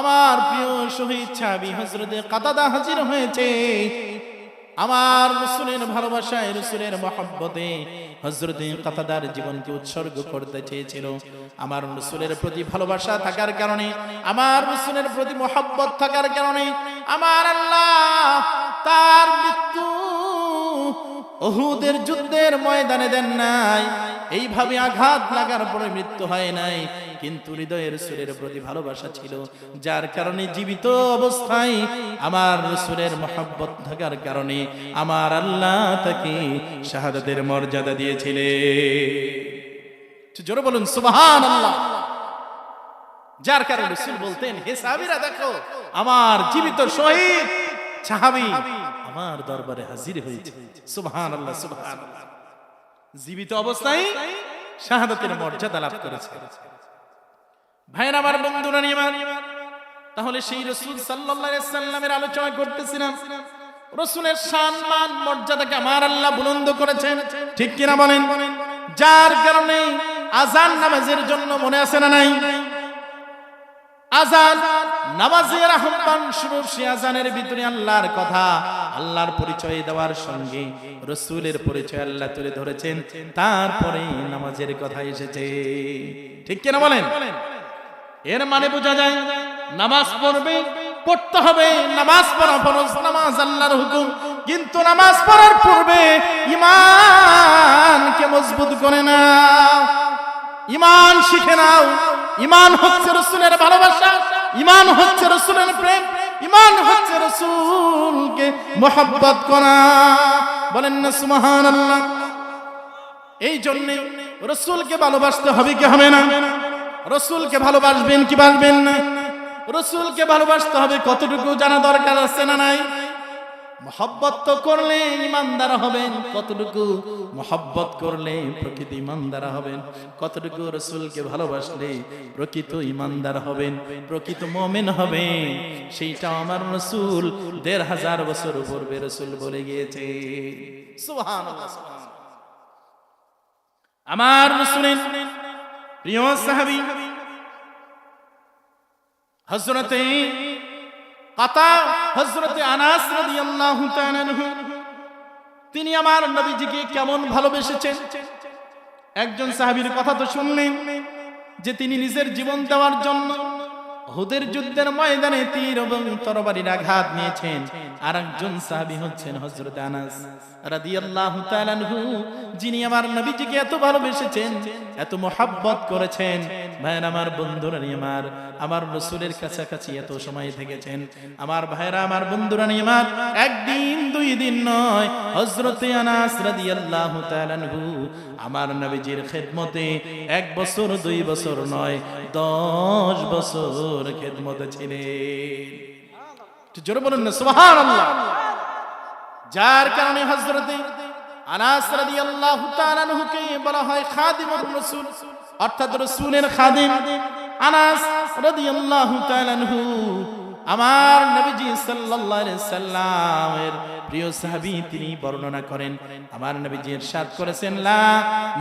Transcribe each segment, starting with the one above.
আমার প্রিয় কাতাদা হাজির হয়েছে। আমার রসুলের ভালোবাসায়, রসুলের মহব্বতে কাতাদার জীবনকে উৎসর্গ করতে চেয়েছিল। আমার রসুলের প্রতি ভালোবাসা থাকার কারণে, আমার রসুলের প্রতি মহব্বত থাকার কারণে, আমার আল্লাহ তার মৃত্যু অহুদের যুদ্ধের ময়দানে দেন নাই। এইভাবে আঘাত লাগার পরে মৃত্যু হয় নাই। কিন্তু হৃদয়ের সুরের প্রতি ভালোবাসা ছিল। যার কারণে জীবিত অবস্থায় আমার সুরের মহাব্বত থাকার কারণে আমার আল্লাহ তাকে শাহাদাতের মর্যাদা দিয়েছিলে জোরে বলুন সুবহান আল্লাহ যার কারণে রসুল বলতেন, হে দেখো, আমার জীবিত শহীদ, সাহাবী। আমার দরবারে হাজির হয়েছে। সুবহান আল্লাহ সুবহান জীবিত অবস্থায় শাহাদাতের মর্যাদা লাভ করেছে। ভাইয়ের আমার বন্ধুরা নিয়ে তাহলে সেই রসুল সাল্লাল্লাহু সাল্লামের আলোচনা করতেছিলাম। রসুলের সম্মান মর্যাদাকে আমার আল্লাহ বুলন্দ করেছেন। ঠিক কিনা বলেন? যার কারণে আজান নামাজের জন্য মনে আছে না নাই? আজান নামাজের আহ্বান স্বরূপ সে আজানের ভিতরে আল্লাহর কথা আল্লাহর পরিচয় দেওয়ার সঙ্গে রসুলের পরিচয় আল্লাহ তুলে ধরেছেন। তারপরে নামাজের কথা এসেছে। ঠিক কিনা বলেন? এর মানে বোঝা যায়, নামাজ পড়বে, পড়তে হবে। নামাজ পড়া ফরজ, নামাজ আল্লাহর হুকুম। কিন্তু নামাজ পড়ার পূর্বে ইমানকে মজবুত করে না ইমান শিখে নাও। ইমান হচ্ছে রসুলের ভালোবাসা। ইমান হচ্ছে রসুলের প্রেম। ইমান হচ্ছে রসুলকে মোহাব্বত করা। বলেন না সুমহান আল্লাহ এই জন্যে রসুলকে ভালোবাসতে হবে কি হবে না? রসুলকে ভালোবাসবেন কি বাসবেন না? রসুলকে ভালোবাসতে হবে কতটুকু জানা দরকার আছে না নাই? মহব্বত তো করলে ইমানদার হবেন, কতটুকু মহব্বত করলে প্রকৃত ইমানদার হবেন, কতটুকু রসুলকে ভালোবাসলে প্রকৃত ইমানদার হবেন, প্রকৃত মমেন হবেন, সেইটা আমার রসুল দেড় হাজার বছর পূর্বে রসুল বলে গিয়েছে। আমার রসুলের প্রিয় সাহাবী হজরতে হজরতে আনাস তিনি আমার নবীজিকে কেমন ভালোবেসেছেন? একজন সাহাবীর কথা তো শুনলেন যে তিনি নিজের জীবন দেওয়ার জন্য হুদের যুদ্ধের ময়দানে তীর এবং তরবারির আঘাত নিয়েছেন। আর একজন সাহাবী হচ্ছেন হযরত আনাস রাদিয়াল্লাহু তাআলা যিনি আমার নবীজিকে এত ভালোবেসেছেন, এত মোহাব্বত করেছেন। ভাইয়ের, আমার বন্ধুরা আমার আমার রসুলের কাছাকাছি এত সময় থেকেছেন। আমার ভাইরা আমার বন্ধুরা আমার, একদিন দুই দিন নয় হজরতে আনাস রাদিয়াল্লাহু তাআলা আমার নবীজির খেদমতে এক বছর, দুই বছর নয় দশ বছর খেদমতে ছিলেন। জোরে বলুন না যার কারণে হজরতে আনাস রাদিয়াল্লাহু তাআলা আনহুকে বলা হয় খাদিমুর রাসূল, অর্থাৎ রাসূলের খাদিম আনাস রাদিয়াল্লাহু তাআলা আনহু। আমার নবীজি সাল্লাল্লাহু আলাইহি সাল্লামের প্রিয় সাহাবী তিনি বর্ণনা করেন, আমার নবীজি ইরশাদ করেছেন, লা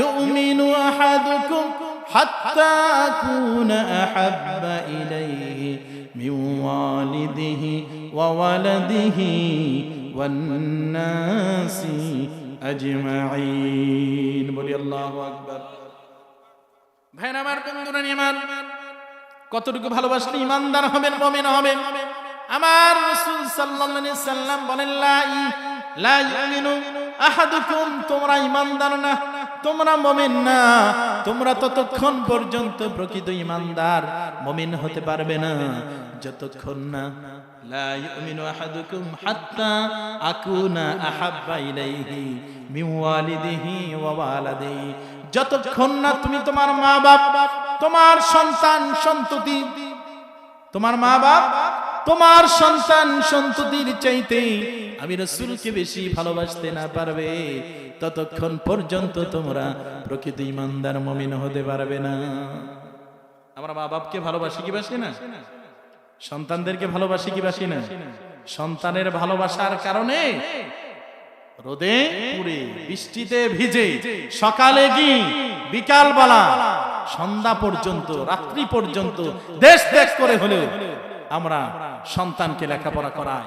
ইউমিনু আহাদুকুম হাত্তা আকুনা আহাব্বা ইলাইহি মিন ওয়ালিদিহি ওয়া ওয়ালাদিহি والناس أجمعين বলি আল্লাহু আকবার ভাইরা আমার বন্ধুরা আমার কতটুকু ভালোবাসলে ইমানদার হবেন মুমিন হবেন আমার রাসূল সাল্লাল্লাহু আলাইহি সাল্লাম বলেন লা ই- লা ইউমিনু আহাদুকুম তোমরা ইমানদার না তোমরা মমিন না। তোমরা ততক্ষণ পর্যন্ত প্রকৃত ইমানদার। মমিন হতে পারবে না। যতক্ষণ না। লা ইউমিনু আহাদুকুম হাত্তা আকুনা আহাব্বা ইলাইহি মিন ওয়ালিদিহি ওয়া ওয়ালাদিহি যতক্ষণ না তুমি তোমার মা বাপ তোমার সন্তান, সন্ততি, তোমার মা বাপ তোমার সন্তান, সন্ততির চাইতে আমি রসুলকে বেশি ভালোবাসতে না পারবে, ততক্ষণ পর্যন্ত তোমরা প্রকৃত ইমানদার মমিন হতে পারবে না। আমরা মা বাপকে ভালোবাসি কি বাসি না? সন্তানদেরকে ভালোবাসি কি বাসি না? সন্তানের ভালোবাসার কারণে রোদে পুড়ে, বৃষ্টিতে ভিজে, সকালে কি বিকাল বেলা সন্ধ্যা পর্যন্ত, রাত্রি পর্যন্ত, দেশ ত্যাগ করে হলেও আমরা সন্তানকে লেখাপড়া করাই।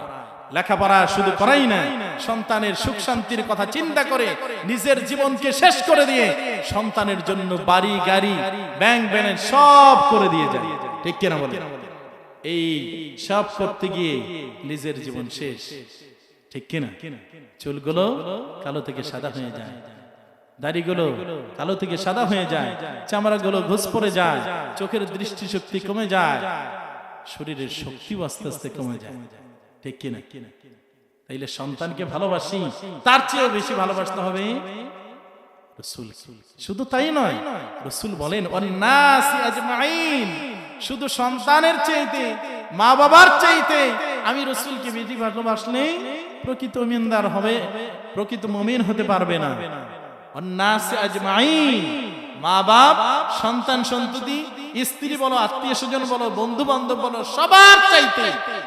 লেখাপড়া শুধু করাই না, সন্তানের সুখ শান্তির কথা চিন্তা করে নিজের জীবনকে শেষ করে দিয়ে সন্তানের জন্য বাড়ি, গাড়ি, ব্যাংক ব্যালেন্স সব করে দিয়ে যায়। ঠিক কিনা বলে এই সব করতে গিয়ে নিজের জীবন শেষ। ঠিক কিনা? চুলগুলো কালো থেকে সাদা হয়ে যায়। দাড়িগুলো কালো থেকে সাদা হয়ে যায়। চামড়াগুলো ঘুষ পড়ে যায়। চোখের দৃষ্টিশক্তি কমে যায়। শরীরের শক্তিও আস্তে আস্তে কমে যায়। ঠিক কিনা? তাইলে সন্তানকে ভালোবাসি, তার চেয়ে বেশি ভালোবাসতে হবে শুধু তাই নয়, রসুল বলেন শুধু সন্তানের চাইতে মা বাবার চাইতে আমি রসুলকে বেশি ভালোবাসলে প্রকৃত মিনদার হবে, প্রকৃত মমিন হতে পারবে না। মা বাপ সন্তান সন্ততি স্ত্রী বলো, আত্মীয় স্বজন বলো বন্ধু বান্ধব বলো, সবার চাইতে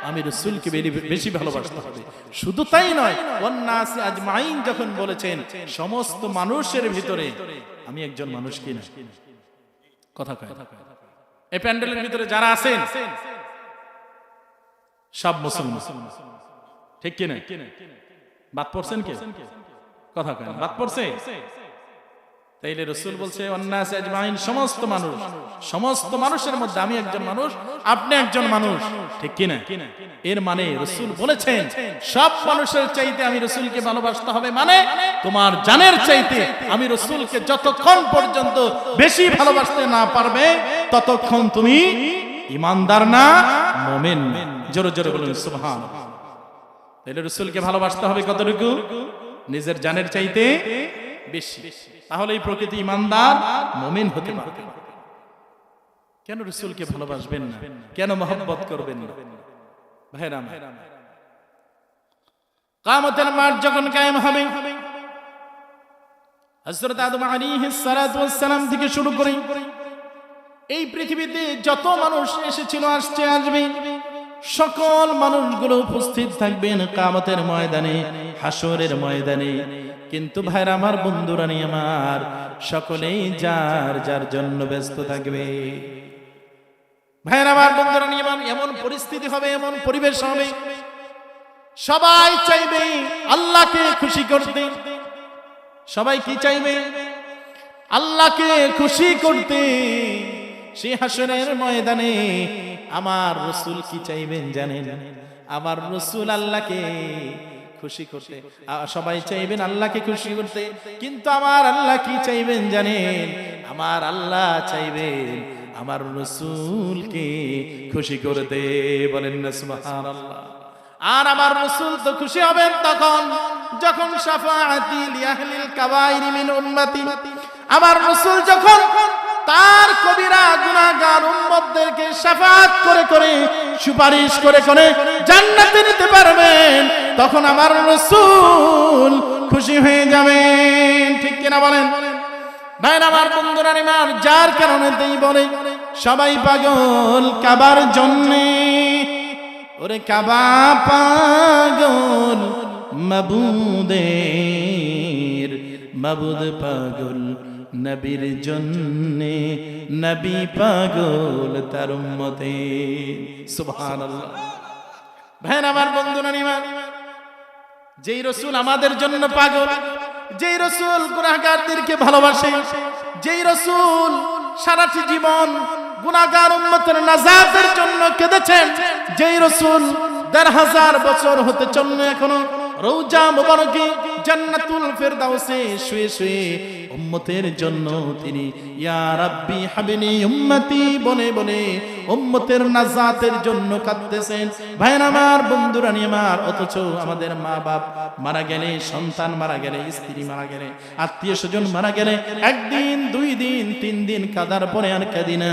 আমি রসুলকে বেশি ভালোবাসতে হবে। শুধু তাই নয় অন্নাসি আজমাইন যখন বলেছেন, সমস্ত মানুষের ভিতরে, আমি একজন মানুষ কিনা কথা কয়। এই প্যান্ডেলের ভিতরে যারা আছেন, সব মুসলমান। ঠিক কিনা বাদ পড়ছেন কে? কথা কয় বাদ পড়ছে? তাইলে রসুল বলছে অন্যাস আজমাইন সমস্ত মানুষ। সমস্ত মানুষের মধ্যে আমি একজন মানুষ আপনি একজন মানুষ। ঠিক কিনা? এর মানে রসুল বলেছেন সব মানুষের চাইতে আমি রসুলকে ভালোবাসতে হবে মানে তোমার জানের চাইতে আমি রসুলকে যতক্ষণ পর্যন্ত বেশি ভালোবাসতে না পারবে ততক্ষণ তুমি ইমানদার না মোমেন। জোরে জোরে বলুন সুবহান। তাহলে রসুলকে ভালোবাসতে হবে কতটুকু? নিজের জানের চাইতে বেশি বেশি। তাহলে এই প্রকৃতি ইমানদার, মমিন হতে পারবে কেন রসুলকে ভালোবাসবেন না কেন মহব্বত করবেন না ভাইরা আমার। কামতের মাঠ যখন কায়েম হবে, হযরত আদম আলাইহিস সালাতু সালাম থেকে শুরু করে এই পৃথিবীতে যত মানুষ এসেছিল, আসছে, আসবে, সকল মানুষগুলো উপস্থিত থাকবেন কামতের ময়দানে হাসরের ময়দানে কিন্তু ভাইরা আমার বন্ধুরানি আমার সকলেই যার যার জন্য ব্যস্ত থাকবে। ভাইরা আমার বন্ধুরানি আমার এমন পরিস্থিতি হবে, এমন পরিবেশ হবে। সবাই চাইবে আল্লাহকে খুশি করতে। সবাই কি চাইবে? আল্লাহকে খুশি করতে। সে হাসরের ময়দানে আমার রসুল কি চাইবেন জানেন? আমার রসুল আল্লাহকে খুশি করতে। সবাই চাইবেন আল্লাহকে খুশি করতে। কিন্তু আমার আল্লাহ কি চাইবেন জানেন? আমার আল্লাহ চাইবেন আমার রসুলকে খুশি করতে। বলেন আর আমার রসুল তো খুশি হবেন তখন, যখন উম্মতি। আমার রসুল যখন তার কবিরা গুনাহগার উম্মতদেরকে শাফাআত করে করে, সুপারিশ করে করে জান্নাতে নিতে পারবেন। তখন আমার রসুল খুশি হয়ে যাবেন। ঠিক কিনা বলেন? ভাইরা আমার বন্ধুরা যার কারণে তাই বলে, সবাই পাগল কাবার জন্যে। ওরে কাবা পাগল মাবুদের মাবুদ পাগল নবীর জন্যে, নবী পাগল তার উম্মতে। সুবহানাল্লাহ। ভাইরা আমার বন্ধু নিমান যেই রসুল আমাদের জন্য পাগল, যেই রসুল গুনাহগারদেরকে ভালোবাসে, যেই রসুল সারাটি জীবন গুনাহগার উম্মতের নাজাতের জন্য কেঁদেছেন, যেই রসুল দেড় হাজার বছর হতে চন্ন এখনও রৌজা মোবারকে জান্নাতুল ফেরদাউসে শুয়ে শুয়ে উম্মতের জন্য তিনি, ইয়া রাব্বি হাবিনি উম্মতি বলে বলে উম্মতের নাজাতের জন্য কাঁদতেছেন। ভাইয়ের আমার, বন্ধুরা আমার, অথচ আমাদের মা বাপ মারা গেলে, সন্তান মারা গেলে, স্ত্রী মারা গেলে, আত্মীয় স্বজন মারা গেলে, একদিন, দুই দিন, তিন দিন কাদার পরে আর কাঁদি না।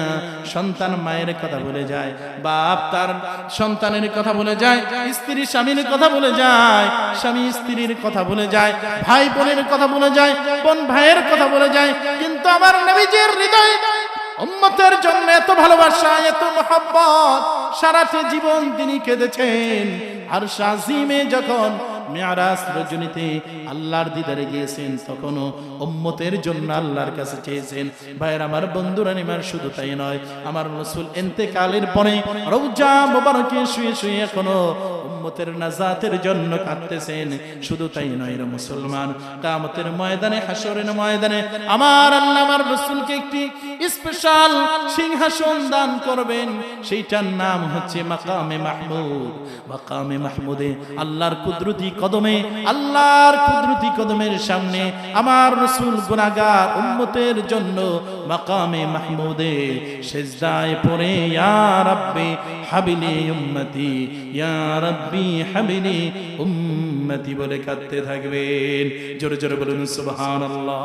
সন্তান মায়ের কথা বলে যায়, বাপ তার সন্তানের কথা বলে যায়, স্ত্রী স্বামীর কথা বলে যায়, স্বামী স্ত্রীর কথা বলে যায় ভাই বোনের কথা বলে যায়, বোন ভাইয়ের কথা বলে যায়, কিন্তু আমার নবীজির হৃদয় উম্মতের জন্য এত ভালোবাসা, এত মহব্বত, সারাটি জীবন তিনি কেঁদেছেন। আর শাজিমে যখন রজনীতে আল্লাহর দিদারে গিয়েছেন উম্মতের জন্য আল্লাহর কাছে চেয়েছেন, ভাইয়ের আমার বন্ধুরা নিমার শুধু তাই নয়, আমার রসুল এতেকালের পরে মোবারকে শুয়ে শুয়ে এখনও উম্মতের নাজাতের জন্য কাঁদতেছেন। শুধু তাই নয় মুসলমান কামতের ময়দানে হাসরের ময়দানে আমার আল্লাহ, আমার রসুলকে একটি স্পেশাল সিংহাসন দান করবেন। সেইটার নাম হচ্ছে মাকামে মাহমুদ। মাকামে মাহমুদে আল্লাহর কুদরতি কদমে, আল্লাহর কুদরতি কদমের সামনে আমার রসুল গুনাগার উম্মতের জন্য মাকামে মাহমুদে সেজদায় পড়ে, ইয়া রাব্বি হাবিলি উম্মতি, ইয়া রাব্বি হাবিলি উম্মতি বলে কাঁদতে থাকবেন। জোরে জোরে বলুন, সুবহানাল্লাহ